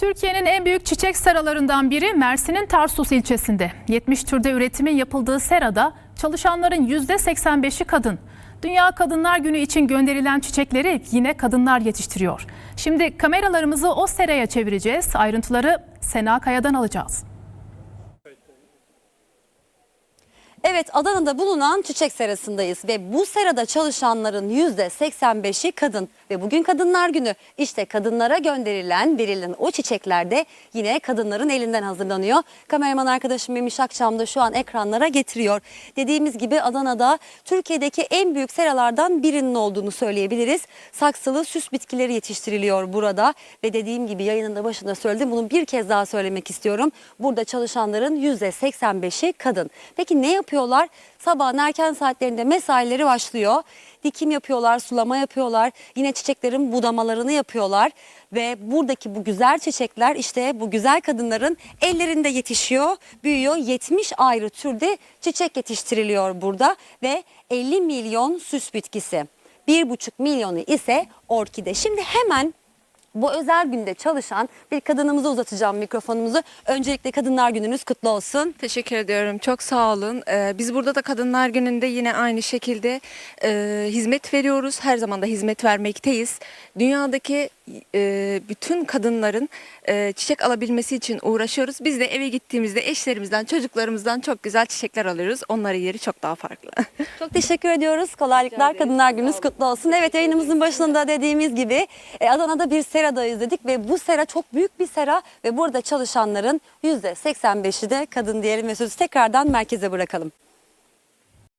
Türkiye'nin en büyük çiçek seralarından biri Mersin'in Tarsus ilçesinde. 70 türde üretimin yapıldığı serada çalışanların %85'i kadın. Dünya Kadınlar Günü için gönderilen çiçekleri yine kadınlar yetiştiriyor. Şimdi kameralarımızı o seraya çevireceğiz. Ayrıntıları Sena Kaya'dan alacağız. Evet Adana'da bulunan çiçek serasındayız ve bu serada çalışanların %85'i kadın ve bugün Kadınlar Günü. İşte kadınlara gönderilen verilen o çiçekler de yine kadınların elinden hazırlanıyor. Kameraman arkadaşım Memiş Akçam da şu an ekranlara getiriyor. Dediğimiz gibi Adana'da Türkiye'deki en büyük seralardan birinin olduğunu söyleyebiliriz. Saksılı süs bitkileri yetiştiriliyor burada ve dediğim gibi yayının da başında söyledim bunu bir kez daha söylemek istiyorum. Burada çalışanların %85'i kadın. Peki ne yapıyorlar? Sabahın erken saatlerinde mesaileri başlıyor. Dikim yapıyorlar, sulama yapıyorlar. Yine çiçeklerin budamalarını yapıyorlar. Ve buradaki bu güzel çiçekler işte bu güzel kadınların ellerinde yetişiyor, büyüyor. 70 ayrı türde çiçek yetiştiriliyor burada ve 50 milyon süs bitkisi. 1,5 milyonu ise orkide. Şimdi hemen bu özel günde çalışan bir kadınımıza uzatacağım mikrofonumuzu. Öncelikle Kadınlar Gününüz kutlu olsun. Teşekkür ediyorum. Çok sağ olun. Ee, biz burada da Kadınlar Günü'nde yine aynı şekilde e, hizmet veriyoruz. Her zaman da hizmet vermekteyiz. Dünyadaki e, bütün kadınların e, çiçek alabilmesi için uğraşıyoruz. Biz de eve gittiğimizde eşlerimizden, çocuklarımızdan çok güzel çiçekler alıyoruz. Onların yeri çok daha farklı. Çok teşekkür ediyoruz. Kolaylıklar. Kadınlar Gününüz kutlu olsun. Evet yayınımızın başında dediğimiz gibi e, Adana'da bir seradayız dedik ve bu sera çok büyük bir sera ve burada çalışanların %85'i de kadın diyelim ve sözü tekrardan merkeze bırakalım.